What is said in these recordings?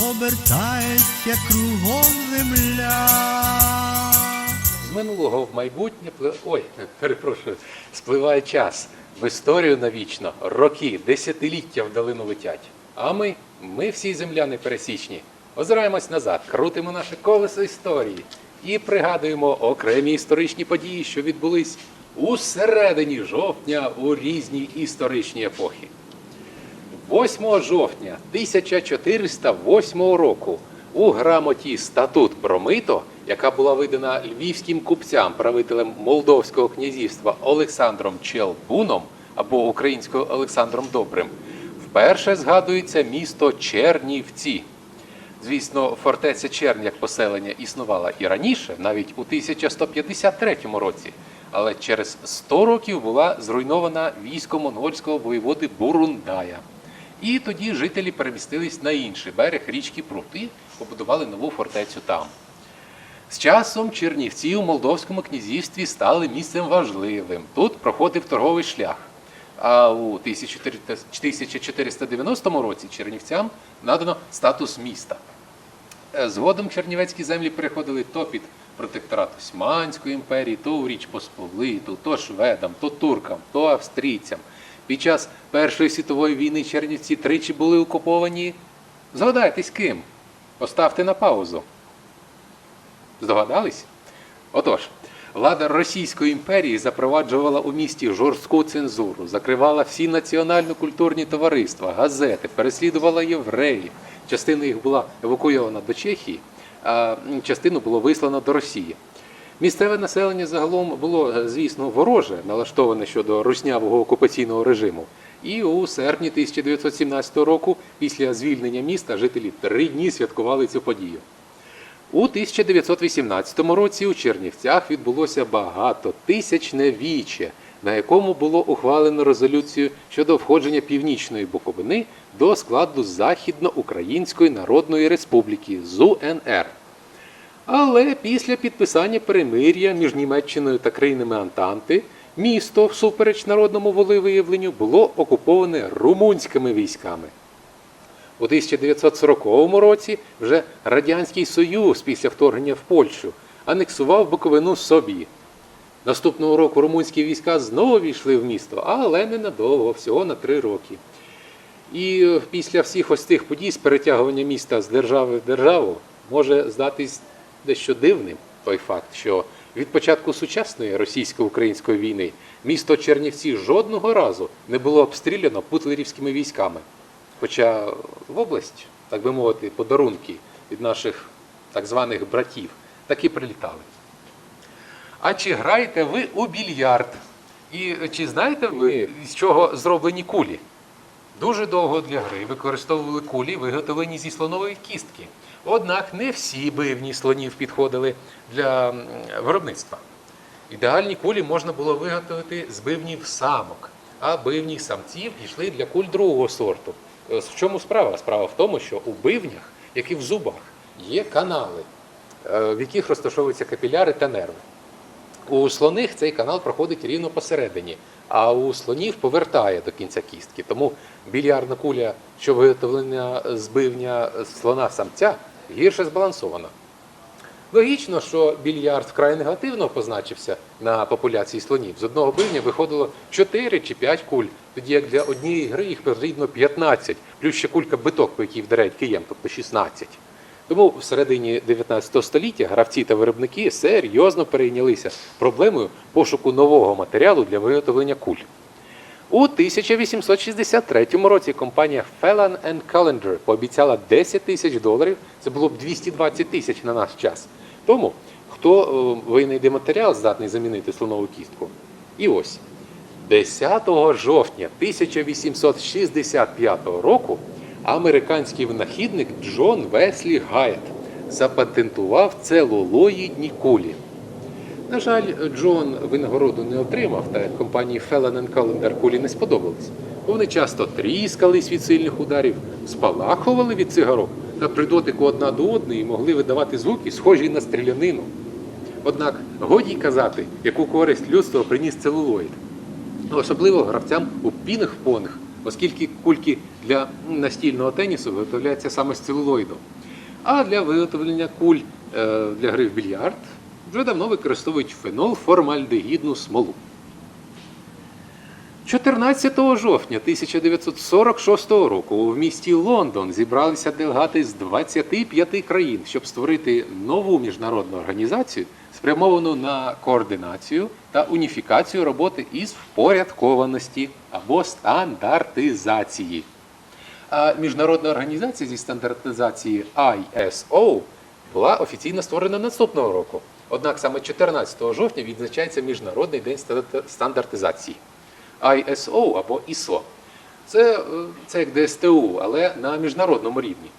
обертається кругом земля. З минулого в майбутнє. Ой, перепрошую, спливає час. В історію навічно роки, десятиліття вдалину летять. А ми, ми всі земляни пересічні, озираємось назад, крутимо наше колесо історії і пригадуємо окремі історичні події, що відбулись у середині жовтня у різні історичні епохи. 8 жовтня 1408 року у грамоті Статут про мито, яка була видана львівським купцям, правителем Молдовського князівства Олександром Челбуном або українською Олександром Добрим, вперше згадується місто Чернівці. Звісно, фортеця Чернь як поселення існувала і раніше, навіть у 1153 році, але через 100 років була зруйнована військом монгольського воєводи Бурундая. І тоді жителі перемістились на інший берег річки Прути, побудували нову фортецю там. З часом Чернівці у Молдовському князівстві стали місцем важливим. Тут проходив торговий шлях. А у 1490 році Чернівцям надано статус міста. Е, Згодом чернівецькі землі переходили то під протекторат Османської імперії, то у Річ Посполиту, то шведам, то туркам, то австрійцям. Під час Першої світової війни Чернівці тричі були окуповані. Згадайтесь ким? Поставте на паузу. Здогадались? Отож, влада Російської імперії запроваджувала у місті жорстку цензуру, закривала всі національно-культурні товариства, газети, переслідувала євреїв. Частина їх була евакуйована до Чехії, а частину було вислано до Росії. Місцеве населення загалом було, е, звісно, вороже, налаштоване щодо руснявого окупаційного режиму. І у серпні 1917 року, після звільнення міста, жителі три дні святкували цю подію. У 1918 році у Чернівцях відбулося багатотисячне віче, на якому було ухвалено резолюцію щодо входження Північної Буковини до складу Західноукраїнської Народної Республіки ЗУНР. Але після підписання перемир'я між Німеччиною та країнами Антанти місто, всупереч народному волевиявленню, було окуповане румунськими військами. У 1940 році вже Радянський Союз після вторгнення в Польщу анексував Буковину собі. Наступного року румунські війська знову війшли в місто, але ненадовго, всього на три роки. І після всіх ось цих подій з перетягування міста з держави в державу може здатись дещо дивним той факт, що від початку сучасної російсько-української війни місто Чернівці жодного разу не було обстріляно путлерівськими військами. Хоча в область, так би мовити, подарунки від наших так званих братів таки прилітали. А чи граєте ви у більярд? І чи знаєте ви, з чого зроблені кулі? Дуже довго для гри використовували кулі, виготовлені зі слонової кістки. Однак не всі бивні слонів підходили для виробництва. Ідеальні кулі можна було виготовити з бивнів самок, а бивні самців йшли для куль другого сорту. Е, В чому справа? Справа в тому, що у бивнях, як і в зубах, є канали, е, в яких розташовуються капіляри та нерви. У слоних цей канал проходить рівно посередині, а у слонів повертає до кінця кістки. Тому більярдна куля, що виготовлена з бивня слона самця, гірше збалансована. Логічно, що більярд вкрай негативно позначився на популяції слонів. З одного бивня виходило 4 чи 5 куль, тоді як для однієї гри їх потрібно 15, плюс ще кулька биток, по якій вдаряють києм, тобто 16. Тому в середині 19 століття гравці та виробники серйозно перейнялися проблемою пошуку нового матеріалу для виготовлення куль. У 1863 році компанія Phelan Callender пообіцяла 10 тисяч доларів, це було б 220 тисяч на наш час. Тому хто е, винайде матеріал, здатний замінити слонову кістку? І ось 10 жовтня 1865 року американський винахідник Джон Веслі Гайет запатентував целулоїдні кулі. На жаль, Джон винагороду не отримав, та компанії Fellan Callender кулі не сподобались. Вони часто тріскались від сильних ударів, спалахували від цигарок та при дотику одна до одної могли видавати звуки, схожі на стрілянину. Однак годі казати, яку користь людство приніс целулоїд. Особливо гравцям у пінг-понг, оскільки кульки для настільного тенісу виготовляються саме з целулоїду. А для виготовлення куль е, для гри в більярд вже давно використовують фенол-формальдегідну смолу. 14 жовтня 1946 року в місті Лондон зібралися делегати з 25 країн, щоб створити нову міжнародну організацію, спрямовану на координацію та уніфікацію роботи із впорядкованості або стандартизації. А міжнародна організація зі стандартизації ISO була офіційно створена наступного року. Однак саме 14 жовтня відзначається Міжнародний день стандартизації. ISO або ISO. Це, е, це як ДСТУ, але на міжнародному рівні.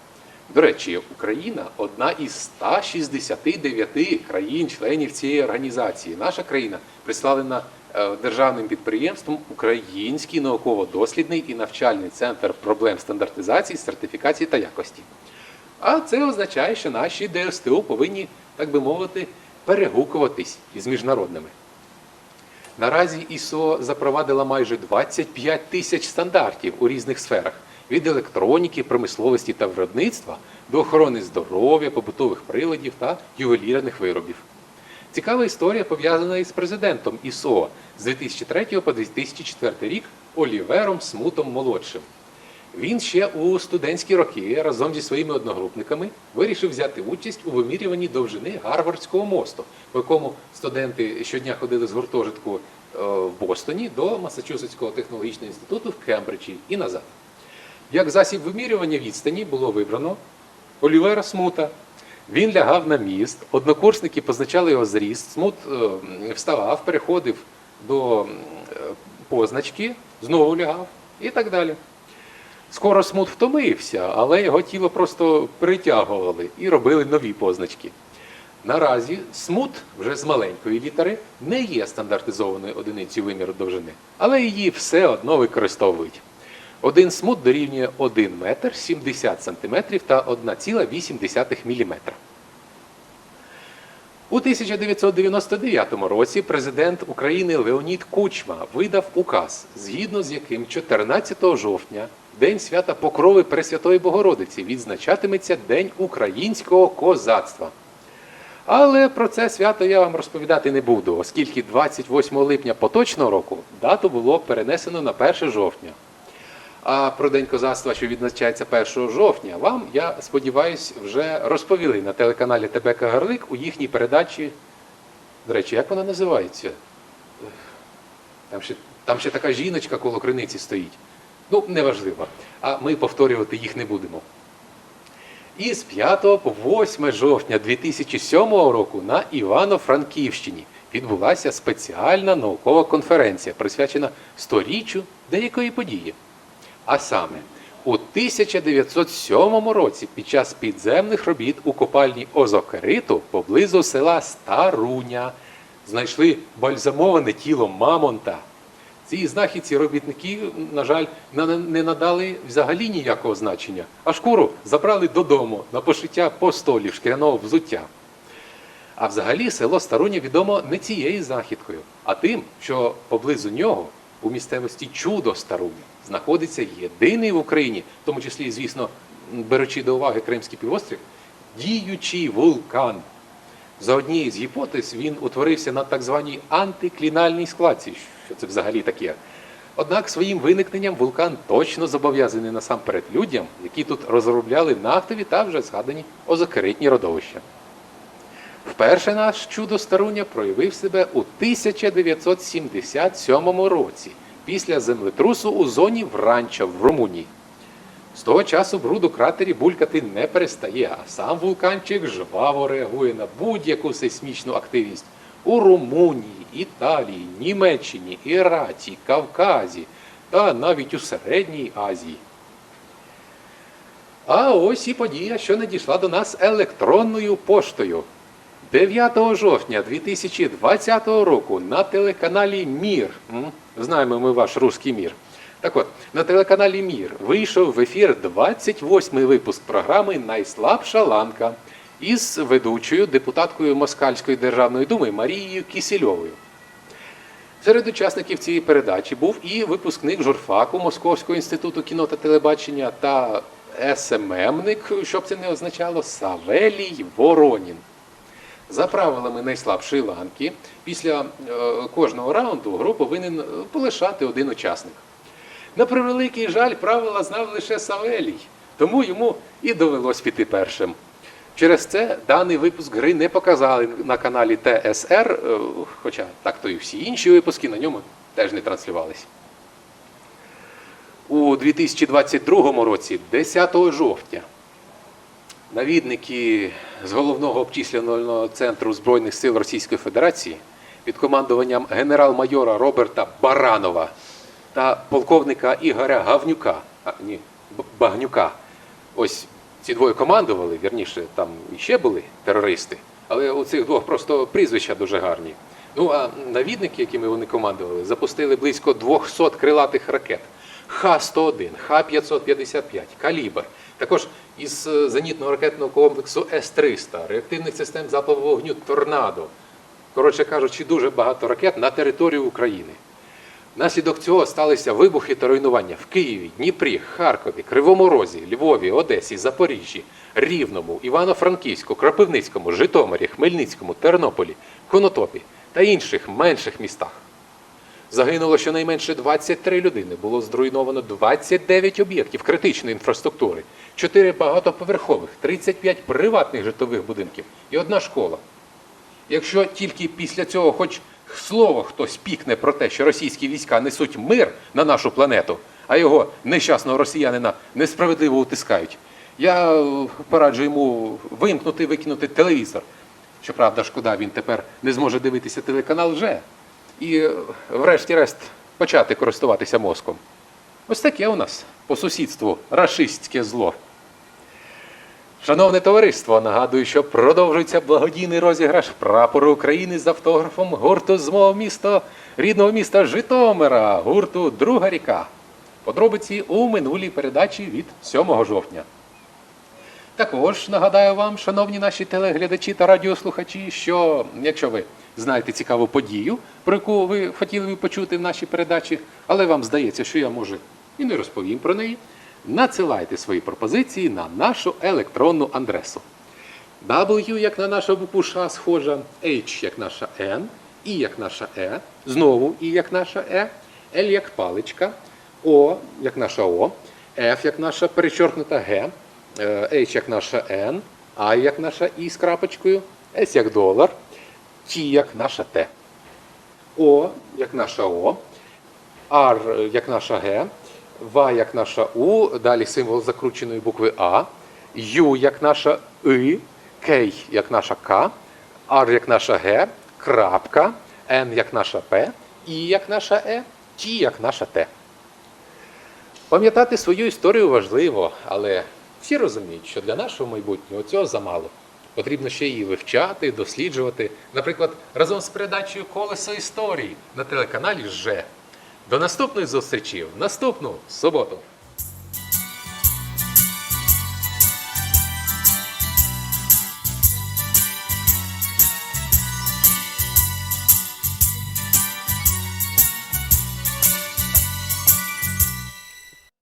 До речі, Україна одна із 169 країн-членів цієї організації. Наша країна представлена е, державним підприємством Український науково-дослідний і навчальний центр проблем стандартизації, сертифікації та якості. А це означає, що наші ДСТУ повинні, так би мовити, перегукуватись із міжнародними. Наразі ІСО запровадила майже 25 тисяч стандартів у різних сферах від електроніки, промисловості та виробництва до охорони здоров'я, побутових приладів та ювелірних виробів. Цікава історія пов'язана із президентом ІСО з 2003 по 2004 рік Олівером Смутом молодшим. Він ще у студентські роки разом зі своїми одногрупниками вирішив взяти участь у вимірюванні довжини Гарвардського мосту, по якому студенти щодня ходили з гуртожитку е, в Бостоні до Масачусетського технологічного інституту в Кембриджі і назад. Як засіб вимірювання відстані було вибрано Олівера Смута. Він лягав на міст, однокурсники позначали його зріст, смут е, вставав, переходив до е, позначки, знову лягав і так далі. Скоро смут втомився, але його тіло просто притягували і робили нові позначки. Наразі смут вже з маленької літери не є стандартизованою одиницею виміру довжини, але її все одно використовують. Один смут дорівнює 1 метр 70 сантиметрів та 1,8 міліметра. У 1999 році президент України Леонід Кучма видав указ, згідно з яким 14 жовтня, День свята Покрови Пресвятої Богородиці, відзначатиметься День українського козацтва. Але про це свято я вам розповідати не буду, оскільки 28 липня поточного року дату було перенесено на 1 жовтня. А про День козацтва, що відзначається 1 жовтня, вам, я сподіваюся, вже розповіли на телеканалі ТБ Кагарлик у їхній передачі. До речі, як вона називається? Там ще, там ще така жіночка коло криниці стоїть. Ну, неважливо. А ми повторювати їх не будемо. І з 5 по 8 жовтня 2007 року на Івано-Франківщині відбулася спеціальна наукова конференція, присвячена сторіччю деякої події. А саме, у 1907 році під час підземних робіт у копальні Озокериту поблизу села Старуня знайшли бальзамоване тіло Мамонта. Цій знахідці робітники, на жаль, не надали взагалі ніякого значення, а шкуру забрали додому на пошиття постолів шкіряного взуття. А взагалі село Старуня відомо не цією знахідкою, а тим, що поблизу нього, у місцевості Чудо Старуня, знаходиться єдиний в Україні, в тому числі, звісно, беручи до уваги Кримський півострів, діючий вулкан. За однією з гіпотез він утворився на так званій антиклінальній складці. Що це взагалі таке? Однак своїм виникненням вулкан точно зобов'язаний насамперед людям, які тут розробляли нафтові та вже згадані озокеритні родовища. Вперше наш чудо Старуня проявив себе у 1977 році після землетрусу у зоні Вранча в Румунії. З того часу бруд у кратері булькати не перестає, а сам вулканчик жваво реагує на будь-яку сейсмічну активність у Румунії, Італії, Німеччині, Іраці, Кавказі та навіть у Середній Азії. А ось і подія, що надійшла до нас електронною поштою. 9 жовтня 2020 року на телеканалі Мір. Знаємо ми ваш руський мір. Так от, на телеканалі Мір вийшов в ефір 28-й випуск програми Найслабша ланка із ведучою депутаткою Москальської державної думи Марією Кісільовою. Серед учасників цієї передачі був і випускник журфаку Московського інституту кіно та телебачення та СММник, що б це не означало, Савелій Воронін. За правилами найслабшої ланки, після е, кожного раунду гру повинен е, полишати один учасник. На превеликий жаль, правила знав лише Савелій, тому йому і довелось піти першим. Через це даний випуск гри не показали на каналі ТСР, е, хоча так то і всі інші випуски на ньому теж не транслювались. У 2022 році, 10 жовтня, навідники з головного обчислювального центру Збройних сил Російської Федерації під командуванням генерал-майора Роберта Баранова та полковника Ігоря Гавнюка, а ні, Багнюка. Ось ці двоє командували, вірніше, там іще були терористи, але у цих двох просто прізвища дуже гарні. Ну а навідники, якими вони командували, запустили близько 200 крилатих ракет. Х-101, Х-555, Калібр. Також із е, зенітного ракетного комплексу С-300, реактивних систем залпового вогню Торнадо. Коротше кажучи, дуже багато ракет на територію України. Внаслідок цього сталися вибухи та руйнування в Києві, Дніпрі, Харкові, Кривому Розі, Львові, Одесі, Запоріжжі, Рівному, Івано-Франківську, Кропивницькому, Житомирі, Хмельницькому, Тернополі, Конотопі та інших менших містах. Загинуло щонайменше 23 людини, було зруйновано 29 об'єктів критичної інфраструктури, 4 багатоповерхових, 35 приватних житлових будинків і одна школа. Якщо тільки після цього хоч слово хтось пікне про те, що російські війська несуть мир на нашу планету, а його нещасного росіянина несправедливо утискають, я е, пораджу йому вимкнути, викинути телевізор. Щоправда, шкода, він тепер не зможе дивитися телеканал вже. І, е, врешті-решт, почати користуватися мозком. Ось таке у нас по сусідству рашистське зло. Шановне товариство, нагадую, що продовжується благодійний розіграш прапору України з автографом гурту з мого міста, рідного міста Житомира, гурту Друга ріка. Подробиці у минулій передачі від 7 жовтня. Також нагадаю вам, шановні наші телеглядачі та радіослухачі, що якщо ви знаєте цікаву подію, про яку ви хотіли б почути в нашій передачі, але вам здається, що я може і не розповім про неї, надсилайте свої пропозиції на нашу електронну адресу. W як на наша букву схожа, H як наша N, I як наша E, знову I як наша E, L як паличка, O як наша O, F як наша перечоркнута е, H як наша N, I як наша I з крапочкою, S як долар, T як наша T. О як наша О, R як наша Г, В як наша У, далі символ закрученої букви А, Ю як наша И, К як наша К, R як наша Г, крапка, Н як наша П, І як наша Е, Т як наша Т. Пам'ятати свою історію важливо, але всі розуміють, що для нашого майбутнього цього замало. Потрібно ще її вивчати, досліджувати, наприклад, разом з передачею Колесо історії на телеканалі ЖЕ. До наступних зустрічі в наступну суботу.